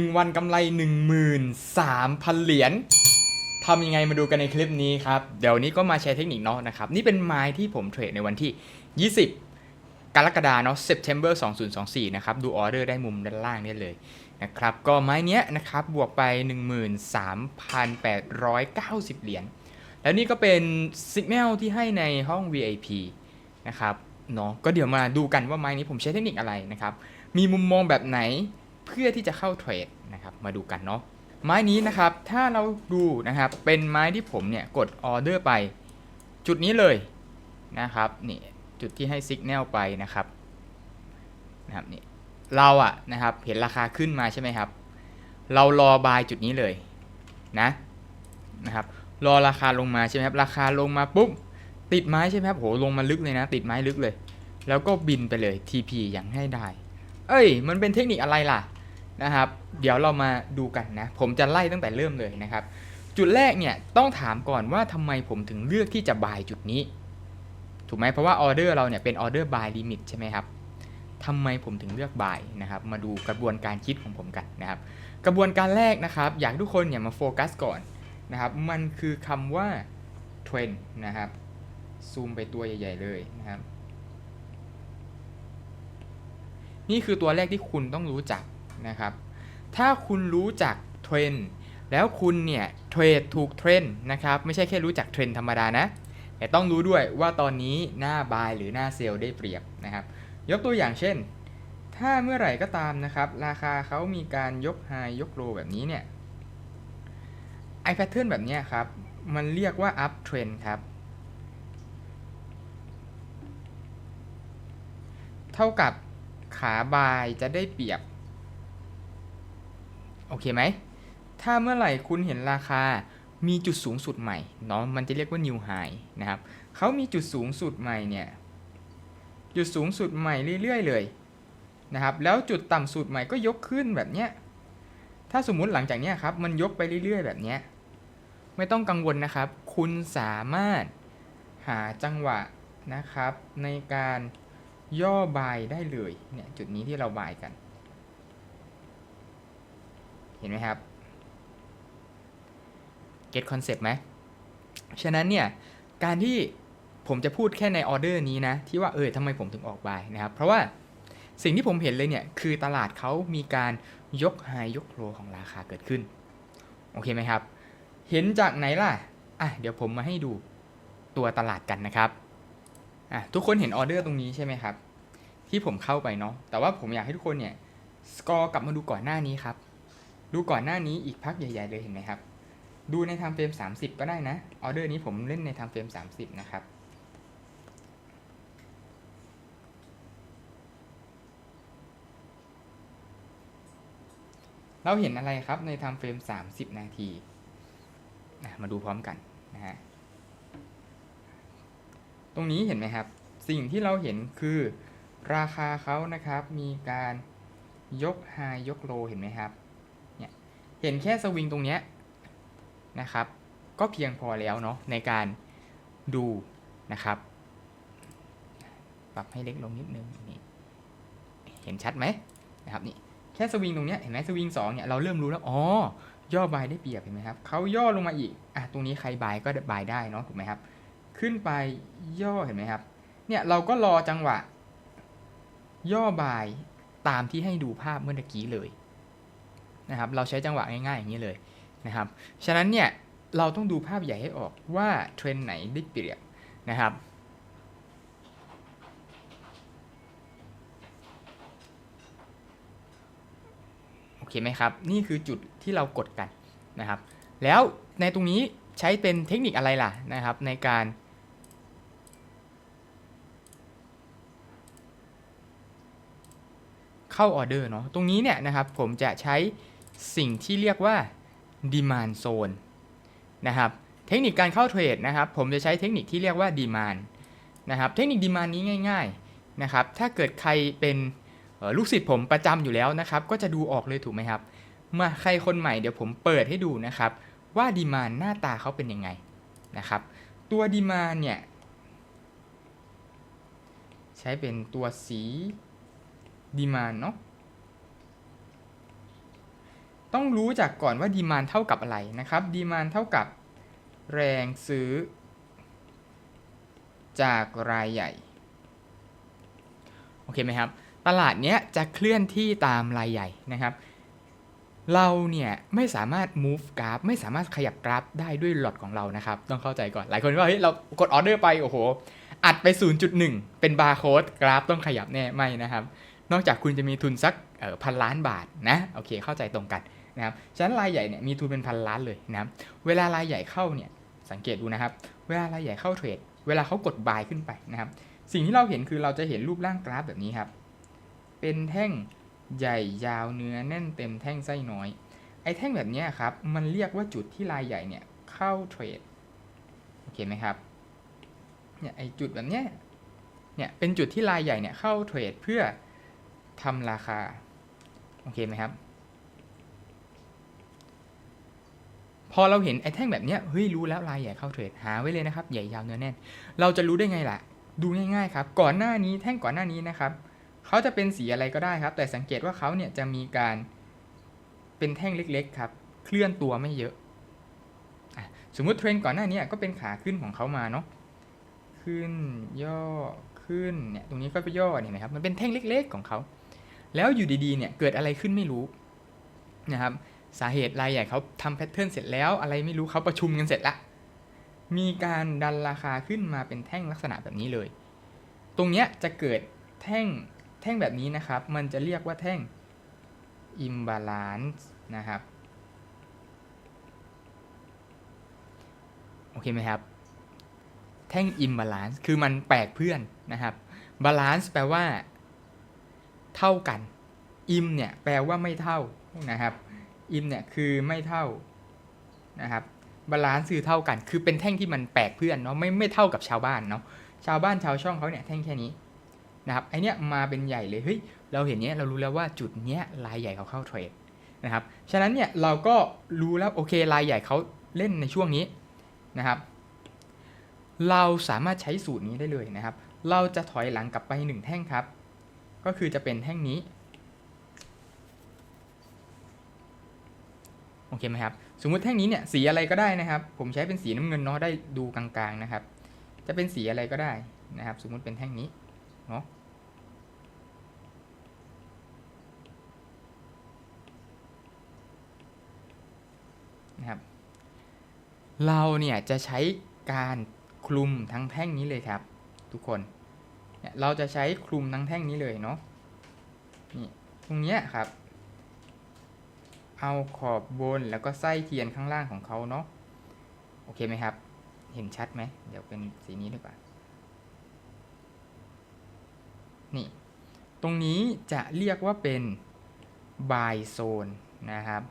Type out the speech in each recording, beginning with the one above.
1 วันกำไร 13,000 เหรียญทำยังไงมาดูกันในคลิปนี้ครับ เดี๋ยวนี้ก็มาแชร์เทคนิคเนาะนะครับ นี่เป็นไม้ที่ผมเทรดในวันที่ 20 กรกฎาเนาะ September 2024 นะครับ ดูออเดอร์ได้มุมด้านล่างนี่เลยนะครับ ก็ไม้เนี้ยนะครับ บวกไป 13,890 เหรียญ แล้วนี่ก็เป็นสัญญาณที่ให้ในห้อง VIP นะครับเนาะก็เดี๋ยวมาดูกันว่าไม้นี้ผมใช้เทคนิคอะไรนะครับ มีมุมมองแบบไหน พื่อที่จะเข้าเทรดนะครับมาดูกันเนาะไม้นี้นะครับถ้าเราดูนะครับเป็นไม้ที่ผมเนี่ยกดออเดอร์ไป จุดนี้เลยนะครับนี่จุดที่ให้สัญญาณไปนะครับนะครับนี่เราอะนะครับเห็นราคาขึ้นมาใช่ไหมครับ เรารอบายจุดนี้เลยนะนะครับรอราคาลงมาใช่ไหมครับราคาลงมาปุ๊บติดไม้ใช่ไหมครับโหลงมาลึกเลยนะ ติดไม้ลึกเลย แล้วก็บินไปเลย TP อย่างให้ได้ เอ้ย มันเป็นเทคนิคอะไรล่ะ นะครับ เดี๋ยวเรามาดูกันนะ ผมจะไล่ตั้งแต่เริ่มเลยนะครับ จุดแรกเนี่ยต้องถามก่อนว่าทำไมผมถึงเลือกที่จะบายจุดนี้ ถูกไหมเพราะว่าออเดอร์เราเนี่ยเป็นออเดอร์บายลิมิตใช่ไหมครับทำไมผมถึงเลือกบายนะครับ มาดูกระบวนการคิดของผมกันนะครับ กระบวนการแรกนะครับ อยากทุกคนเนี่ยมาโฟกัสก่อนนะครับ มันคือคำว่าเทรนนะครับ ซูมไปตัวใหญ่ ๆ เลยนะครับ นี่คือตัวแรกที่คุณต้องรู้จัก นะครับ ถ้าคุณรู้จักเทรนแล้วคุณเนี่ยเทรดถูกเทรนนะครับ ไม่ใช่แค่รู้จักเทรนธรรมดานะ แต่ต้องรู้ด้วยว่าตอนนี้หน้าบายหรือหน้าเซลล์ได้เปรียบนะครับ ยกตัวอย่างเช่น ถ้าเมื่อไหร่ก็ตามนะครับ ราคาเขามีการยกไฮยกโลแบบนี้เนี่ยไอแพทเทิร์นแบบนี้ครับ มันเรียกว่า up trend ครับ เท่ากับขาบายจะได้เปรียบ โอเคไหม ถ้าเมื่อไหร่คุณเห็นราคามีจุดสูงสุดใหม่เนาะมันจะเรียกว่า new high นะครับเขามีจุดสูงสุดใหม่เนี่ยจุดสูงสุดใหม่เรื่อยๆเลยนะครับแล้วจุดต่ำสุดใหม่ก็ยกขึ้นแบบเนี้ยถ้าสมมุติหลังจากเนี้ยครับมันยกไปเรื่อยๆ แบบเนี้ยไม่ต้องกังวลนะครับ คุณสามารถหาจังหวะนะครับในการย่อบายได้เลยเนี่ยจุดนี้ที่เราบายกัน เห็นไหมครับเก็ตคอนเซปต์ไหมฉะนั้นเนี่ย การที่ผมจะพูดแค่ในออเดอร์นี้นะ ที่ว่าเออทำไมผมถึงออกบายนะครับ เพราะว่าสิ่งที่ผมเห็นเลยเนี่ย คือตลาดเขามีการยกไฮยกโลของราคาเกิดขึ้น โอเคไหมครับ เห็นจากไหนล่ะ อะ เดี๋ยวผมมาให้ดูตัวตลาดกันนะครับ อะ ทุกคนเห็นออเดอร์ตรงนี้ใช่ไหมครับ ที่ผมเข้าไปเนาะแต่ว่าผมอยากให้ทุกคนเนี่ยสกอร์กลับมาดูก่อนหน้านี้ครับ ดูก่อนหน้านี้อีกพักใหญ่ๆเลยเห็นไหมครับ ดูในทม์เฟรม 30 ก็ได้นะ ออเดอร์นี้ผมเล่นในทม์เฟรม 30 นะครับเราเห็นอะไรครับในทม์เฟรม 30 นาที มาดูพร้อมกันนะฮะ ตรงนี้เห็นไหมครับ สิ่งที่เราเห็นคือราคาเขานะครับ มีการยกไฮยกโลเห็นไหมครับ เห็นแค่สวิงตรงเนี้ยนะครับ ก็เพียงพอแล้วเนาะในการดูนะครับ ปรับให้เล็กลงนิดนึงนี่เห็นชัดไหมนะครับนี่แค่สวิงตรงเนี้ยเห็นไหมสวิงสองเนี่ยเราเริ่มรู้แล้วอ๋อย่อบายได้เปรียบเห็นไหมครับเขาย่อลงมาอีกอะตรงนี้ใครบายก็บายได้เนาะถูกไหมครับ ขึ้นไปย่อเห็นไหมครับ เนี่ยเราก็รอจังหวะ ย่อบายตามที่ให้ดูภาพเมื่อกี้เลย นะครับเราใช้จังหวะง่ายๆอย่างนี้เลยนะครับฉะนั้นเนี่ยเราต้องดูภาพใหญ่ให้ออกว่าเทรนไหนได้เปรียบนะครับโอเคไหมครับ นี่คือจุดที่เรากดกันนะครับ แล้วในตรงนี้ใช้เป็นเทคนิคอะไรล่ะนะครับ ในการเข้าออเดอร์เนาะตรงนี้เนี่ยนะครับผมจะใช้ สิ่งที่เรียกว่า demand zone นะครับ เทคนิคการเข้าเทรดนะครับ ผมจะใช้เทคนิคที่เรียกว่า demand นะครับ เทคนิค demand นี้ง่าย ๆนะครับ ถ้าเกิดใครเป็นลูกศิษย์ผมประจำอยู่แล้วนะครับ ก็จะดูออกเลยถูกไหมครับ มาใครคนใหม่เดี๋ยวผมเปิดให้ดูนะครับ ว่าดีมานหน้าตาเขาเป็นยังไงนะครับ ตัวดีมานเนี่ย ใช้เป็นตัวสีดีมานเนาะ ต้องรู้จักก่อนว่าดีมานเท่ากับอะไรนะครับดีมานเท่ากับแรงซื้อ จากรายใหญ่ โอเคไหมครับ ตลาดเนี้ยจะเคลื่อนที่ตามรายใหญ่นะครับเราเนี่ยไม่สามารถ move กราฟไม่สามารถขยับกราฟได้ด้วยหลอดของเรานะครับ ต้องเข้าใจก่อน หลายคนก็เฮ้ยเรากดออเดอร์ไป โอ้โห อัดไป 0.1 เป็นบาร์โค้ดกราฟต้องขยับแน่ไม่นะครับ นอกจากคุณจะมีทุนสักพันล้านบาทนะ โอเคเข้าใจตรงกัน นะครับฉะนั้นรายใหญ่เนี่ยมีทุนเป็นพันล้านเลยนะครับเวลารายใหญ่เข้าเนี่ยสังเกตดูนะครับ เวลารายใหญ่เข้าเทรด เวลาเขากดบายขึ้นไปนะครับ สิ่งที่เราเห็นคือเราจะเห็นรูปร่างกราฟแบบนี้ครับ เป็นแท่งใหญ่ยาวเนื้อแน่นเต็มแท่งไส้น้อย ไอ้แท่งแบบนี้ครับ มันเรียกว่าจุดที่รายใหญ่เนี่ยเข้าเทรด โอเคไหมครับ เนี่ยไอ้จุดแบบเนี้ย เนี่ยเป็นจุดที่รายใหญ่เนี่ยเข้าเทรดเพื่อทำราคา โอเคไหมครับ พอเราเห็นไอ้แท่งแบบเนี้ยเฮ้ยรู้แล้วรายใหญ่เข้าเทรดหาไว้เลยนะครับใหญ่ยาวเนื้อแน่น เราจะรู้ได้ไงล่ะ ดูง่ายๆครับ ก่อนหน้านี้แท่งก่อนหน้านี้นะครับเขาจะเป็นสีอะไรก็ได้ครับ แต่สังเกตว่าเขาเนี่ยจะมีการเป็นแท่งเล็กๆครับเคลื่อนตัวไม่เยอะสมมุติเทรนด์ก่อนหน้านี้ก็เป็นขาขึ้นของเขามาเนาะขึ้นย่อขึ้นเนี่ยตรงนี้ก็ไปย่อเนี่ยเห็นไหมครับมันเป็นแท่งเล็ก ๆ ของเขาแล้วอยู่ดีๆเนี่ยเกิดอะไรขึ้นไม่รู้นะครับ สาเหตุรายใหญ่เขาทำแพทเทิร์นเสร็จแล้ว อะไรไม่รู้เขาประชุมกันเสร็จละมีการดันราคาขึ้นมาเป็นแท่งลักษณะแบบนี้เลย ตรงเนี้ยจะเกิดแท่งแท่งแบบนี้นะครับ มันจะเรียกว่าแท่ง imbalance นะครับ โอเคไหมครับ แท่ง imbalance คือมันแปลกเพื่อนนะครับ balance แปลว่า เท่ากัน im เนี่ยแปลว่าไม่เท่านะครับ im เนี่ยคือไม่เท่านะครับ balance คือเท่ากัน คือเป็นแท่งที่มันแปลกเพื่อนเนาะไม่ไม่เท่ากับชาวบ้านเนาะชาวบ้านชาวช่องเขาเนี่ยแท่งแค่นี้นะครับไอเนี้ยมาเป็นใหญ่เลยเฮ้ยเราเห็นเนี้ยเรารู้แล้วว่าจุดเนี้ยรายใหญ่เขาเข้าเทรดนะครับฉะนั้นเนี่ยเราก็รู้แล้วโอเครายใหญ่เขาเล่นในช่วงนี้นะครับ เราสามารถใช้สูตรนี้ได้เลยนะครับ เราจะถอยหลังกลับไปหนึ่งแท่งครับ ก็คือจะเป็นแท่งนี้ โอเคไหมครับ สมมุติแท่งนี้เนี่ยสีอะไรก็ได้นะครับ ผมใช้เป็นสีน้ำเงินเนาะได้ดูกลางๆนะครับ จะเป็นสีอะไรก็ได้นะครับ สมมุติเป็นแท่งนี้เนาะนะครับ เราเนี่ยจะใช้การคลุมทั้งแท่งนี้เลยครับ ทุกคนเนี่ยเราจะใช้คลุมทั้งแท่งนี้เลยเนาะนี่ตรงเนี้ยครับ เอาขอบบนแล้วก็ไส้เทียนข้างล่างของเขาเนาะโอเคไหมครับ เห็นชัดไหมเดี๋ยวเป็นสีนี้ดีกว่านี่ ตรงนี้จะเรียกว่าเป็น buy zone นะครับ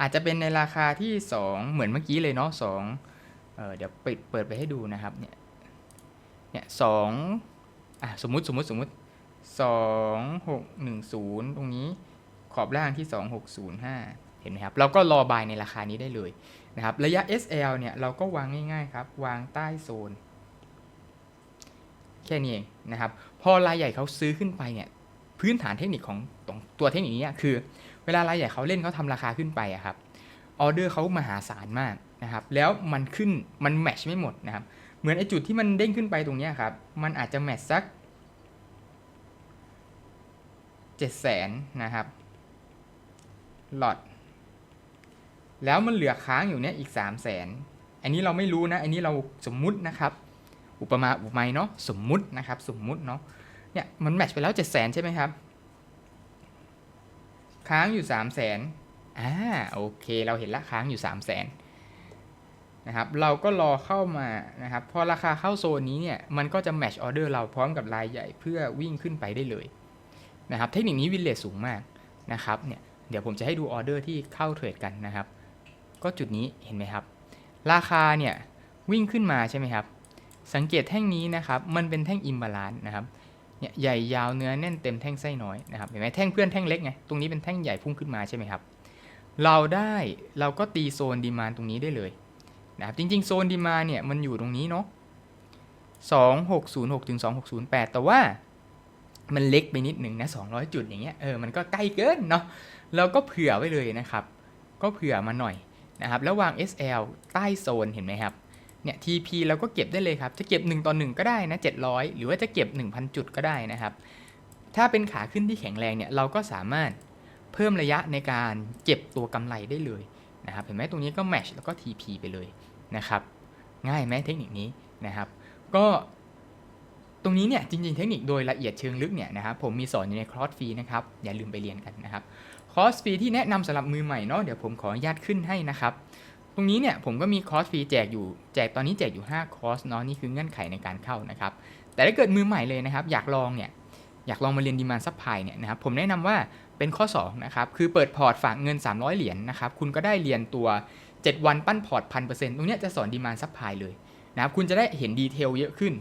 อาจจะเป็นในราคาที่ 2 เหมือนเมื่อกี้เลยเนาะสองเเดี๋ยวปิดเปิดไปให้ดูนะครับเนี่ยเนี่ยสองอะสมมติสมมติสมมติ สองหกหนึ่งศูนย์ตรงนี้ขอบล่างที่สองหกศูนย์ห้าเห็นไหมครับ เราก็รอบายในราคานี้ได้เลยนะครับ ระยะ SL เนี่ย เราก็วางง่ายๆครับ วางใต้โซน แค่นี้เองนะครับ พอรายใหญ่เขาซื้อขึ้นไปเนี่ย พื้นฐานเทคนิคของตัวเทคนิคนี้คือ เวลารายใหญ่เขาเล่นเขาทำราคาขึ้นไปอะครับออเดอร์เขามหาศาลมากนะครับ แล้วมันขึ้นมันแมชไม่หมดนะครับ เหมือนไอจุดที่มันเด้งขึ้นไปตรงนี้ครับ มันอาจจะแมชสัก เจ็ดแสนนะครับหลอดแล้วมันเหลือค้างอยู่เนี้ยอีกสามแสนอันนี้เราไม่รู้นะ อันนี้เราสมมุตินะครับ อุปมาอุปไมยเนาะสมมุตินะครับสมมุติเนาะเนี่ยมันแมทช์ไปแล้วเจ็ดแสนใช่ไหมครับ ค้างอยู่ 3 0 0แสนอ่าโอเคเราเห็นละค้างอยู่ 3 0 0แสนนะครับเราก็รอเข้ามานะครับพอราคาเข้าโซนนี้เนี่ยมันก็จะแมชออเดอร์เราพร้อมกับรายใหญ่เพื่อวิ่งขึ้นไปได้เลย นะครับ เทคนิคนี้วินเลทสูงมากนะครับเนี่ยเดี๋ยวผมจะให้ดูออเดอร์ที่เข้าเทรดกันนะครับ ก็จุดนี้เห็นไหมครับ ราคาเนี่ยวิ่งขึ้นมาใช่ไหมครับ สังเกตแท่งนี้นะครับ มันเป็นแท่งอิมบาลานนะครับเนี่ยใหญ่ยาวเนื้อแน่นเต็มแท่งไส้น้อยนะครับเห็นไหมแท่งเพื่อนแท่งเล็กไงตรงนี้เป็นแท่งใหญ่พุ่งขึ้นมาใช่ไหมครับ เราได้เราก็ตีโซนดีมานตรงนี้ได้เลยนะครับจริงๆ โซนดีมานเนี่ยมันอยู่ตรงนี้เนาะ2606ถึง2608 แต่ว่า มันเล็กไปนิดหนึ่งนะ200 จุดอย่างเงี้ยเออมันก็ใกล้เกินเนาะเราก็เผื่อไว้เลยนะครับ ก็เผื่อมาหน่อยนะครับแล้ววาง SL ใต้โซนเห็นไหมครับเนี่ย TP เราก็เก็บได้เลยครับ จะเก็บ 1 ต่อ 1 ก็ได้นะ 700 หรือว่าจะเก็บ 1,000 จุดก็ได้นะครับ ถ้าเป็นขาขึ้นที่แข็งแรงเนี่ย เราก็สามารถเพิ่มระยะในการเก็บตัวกำไรได้เลยนะครับ เห็นไหมตรงนี้ก็ match แล้วก็ TP ไปเลยนะครับ ง่ายไหมเทคนิคนี้นะครับ ก็ รงนี้เนี่ยจริงๆเทคนิคโดยละเอียดเชิงลึกเนี่ยนะครับผมมีสอนอยู่ในคอร์สฟรีนะครับอย่าลืมไปเรียนกันนะครับคอร์สฟรีที่แนะนำสำหรับมือใหม่เนาะเดี๋ยวผมขออนุญาตขึ้นให้นะครับตรงนี้เนี่ยผมก็มีคอร์สฟรีแจกอยู่แจกตอนนี้แจกอยู่ 5 คอร์สเนาะนี่คือเงื่อนไขในการเข้านะครับแต่ถ้าเกิดมือใหม่เลยนะครับอยากลองเนี่ยอยากลองมาเรียนดีมานซัพพลายเนี่ยนะครับผมแนะนำว่าเป็นข้อ2นะครับคือเปิดพอร์ตฝากเงิน 300 เหรียญนะครับคุณก็ได้เรียนตัว 7 วันปั้นพอร์ตพันเปอร์เซ็นต์ตรงนี้จะสอนดีมานซัพพลายเลยนะครับคุณจะได้เห็นดีเทลเยอะขึ้น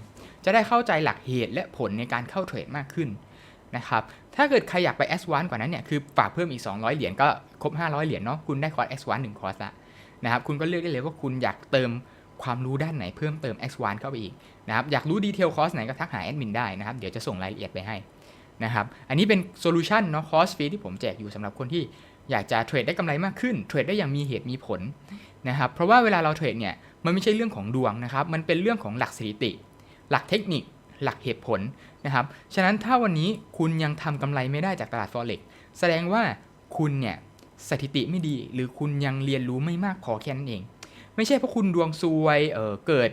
จะได้เข้าใจหลักเหตุและผลในการเข้าเทรดมากขึ้นนะครับ ถ้าเกิดใครอยากไป S 1กว่านั้นเนี่ย คือฝากเพิ่มอีก 200 เหรียญก็ครบ 500 เหรียญเนาะ คุณได้คอร์ส S 1 1คอร์สละนะครับ คุณก็เลือกได้เลยว่าคุณอยากเติมความรู้ด้านไหนเพิ่มเติม X 1 เข้าไปอีกนะครับ อยากรู้ดีเทลคอร์สไหนก็ทักหาแอดมินได้นะครับ เดี๋ยวจะส่งรายละเอียดไปให้นะครับ อันนี้เป็นโซลูชันเนาะคอร์สฟรีที่ผมแจกอยู่สำหรับคนที่อยากจะเทรดได้กำไรมากขึ้น เทรดได้อย่างมีเหตุมีผลนะครับ เพราะว่าเวลาเราเทรดเนี่ย มันไม่ใช่เรื่องของดวงนะครับ มันเป็นเรื่องของหลักสถิติ หลักเทคนิค หลักเหตุผลนะครับ ฉะนั้นถ้าวันนี้คุณยังทำกำไรไม่ได้จากตลาด Forex แสดงว่าคุณเนี่ยสถิติไม่ดี หรือคุณยังเรียนรู้ไม่มากพอแค่นั้นเอง ไม่ใช่เพราะคุณดวงซวยเออเกิด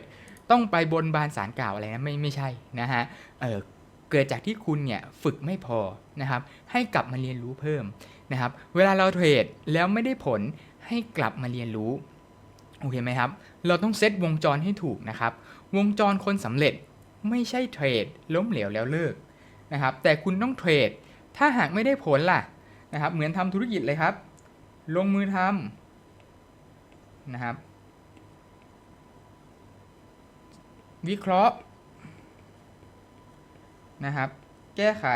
ต้องไปบนบานสารกล่าวอะไรนะไม่ไม่ใช่นะฮะเออเกิดจากที่คุณเนี่ยฝึกไม่พอนะครับ ให้กลับมาเรียนรู้เพิ่มนะครับ เวลาเราเทรดแล้วไม่ได้ผลให้กลับมาเรียนรู้โอเคไหมครับ เราต้องเซตวงจรให้ถูกนะครับ วงจรคนสำเร็จไม่ใช่เทรดล้มเหลวแล้วเลิกนะครับแต่คุณต้องเทรดถ้าหากไม่ได้ผลล่ะนะครับเหมือนทำธุรกิจเลยครับ ลงมือทำนะครับ วิเคราะห์นะครับ แก้ไข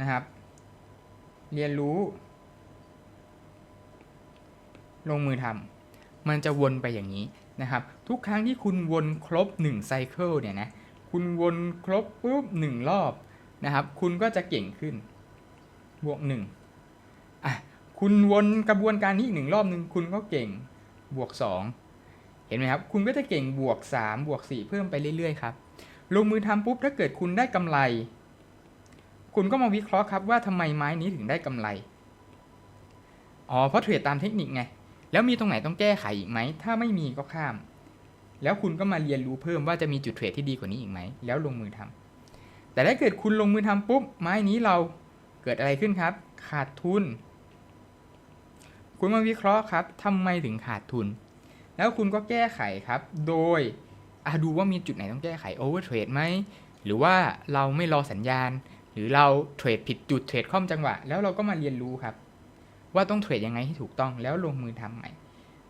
นะครับ เรียนรู้ ลงมือทำ มันจะวนไปอย่างนี้นะครับ ทุกครั้งที่คุณวนครบ1ไซเคิลเนี่ยนะ คุณวนครบปุ๊บ1รอบนะครับ คุณก็จะเก่งขึ้น บวก1อะ คุณวนกระบวนการนี้อีกหนึ่งรอบหนึ่งคุณก็เก่ง บวก 2 เห็นไหมครับ คุณก็จะเก่งบวก 3 บวก 4 เพิ่มไปเรื่อยๆครับลงมือทำปุ๊บถ้าเกิดคุณได้กำไร คุณก็มาวิเคราะห์ครับว่าทำไมไม้นี้ถึงได้กำไร อ๋อ เพราะเทรดตามเทคนิคไง แล้วมีตรงไหนต้องแก้ไขอีกไหม ถ้าไม่มีก็ข้าม แล้วคุณก็มาเรียนรู้เพิ่มว่าจะมีจุดเทรดที่ดีกว่านี้อีกไหม แล้วลงมือทำแต่ถ้าเกิดคุณลงมือทำปุ๊บ ไม้นี้เราเกิดอะไรขึ้นครับ ขาดทุน คุณมาวิเคราะห์ครับทำไมถึงขาดทุน แล้วคุณก็แก้ไขครับ โดยดูว่ามีจุดไหนต้องแก้ไขโอเวอร์เทรดไหม หรือว่าเราไม่รอสัญญาณ หรือเราเทรดผิดจุดเทรดข้อมจังหวะ แล้วเราก็มาเรียนรู้ครับ ว่าต้องเทรดยังไงให้ถูกต้องแล้วลงมือทำใหม่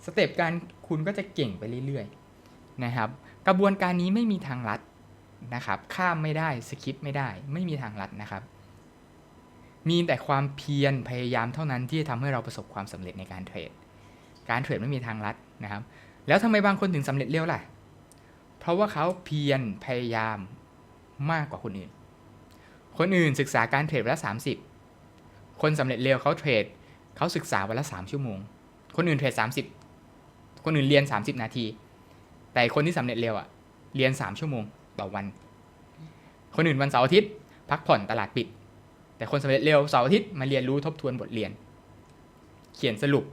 สเต็ปการคุณก็จะเก่งไปเรื่อยๆนะครับ กระบวนการนี้ไม่มีทางลัดนะครับ ข้ามไม่ได้สคิปไม่ได้ ไม่มีทางลัดนะครับ มีแต่ความเพียรพยายามเท่านั้นที่จะทำให้เราประสบความสำเร็จในการเทรด การเทรดไม่มีทางลัดนะครับ แล้วทำไมบางคนถึงสำเร็จเร็วล่ะ เพราะว่าเขาเพียรพยายามมากกว่าคนอื่น คนอื่นศึกษาการเทรดวันละ30คนสำเร็จเร็วเขาเทรด เขาศึกษาวันละ3ชั่วโมง คนอื่นเทรด30คนอื่นเรียน30นาที แต่คนที่สำเร็จเร็วอะเรียน3ชั่วโมงต่อวัน คนอื่นวันเสาร์อาทิตย์ พักผ่อนตลาดปิด แต่คนสำเร็จเร็วเสาร์อาทิตย์มาเรียนรู้ทบทวนบทเรียน เขียนสรุป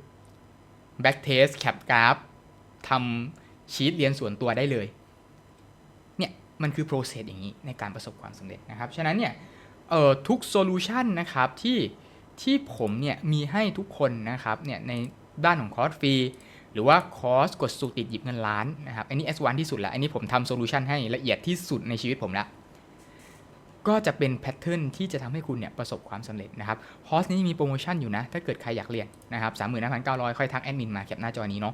back test แคปกราฟทำชีตเรียนส่วนตัวได้เลยเนี่ยมันคือ process อย่างนี้ในการประสบความสำเร็จนะครับ ฉะนั้นเนี่ยเออทุกโซลูชันนะครับที่ ที่ผมเนี่ยมีให้ทุกคนนะครับเนี่ยในด้านของคอร์สฟรีหรือว่าคอร์สกดสูตรติดหยิบเงินล้านนะครับอันนี้ S1 ที่สุดล้วอันนี้ผมทำโซลูชันให้ละเอียดที่สุดในชีวิตผมละก็จะเป็นแพทเทิร์นที่จะทำให้คุณเนี่ยประสบความสำเร็จนะครับคอร์สนี้มีโปรโมชั่นอยู่นะ ถ้าเกิดใครอยากเรียนนะครับสามหมื่นห้าพันเก้าร้อยค่อยทักแอดมินมาแคปหน้าจอนี้เนาะ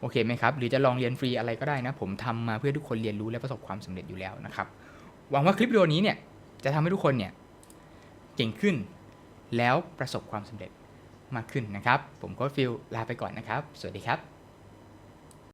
โอเคไหมครับ หรือจะลองเรียนฟรีอะไรก็ได้นะ ผมทำมาเพื่อทุกคนเรียนรู้และประสบความสำเร็จอยู่แล้วนะครับ หวังว่าคลิปวิดีโอนี้เนี่ยจะทำให้ทุกคนเนี่ยเก่งขึ้น แล้วประสบความสำเร็จมากขึ้นนะครับ ผมโค้ชฟิลลาไปก่อนนะครับ สวัสดีครับ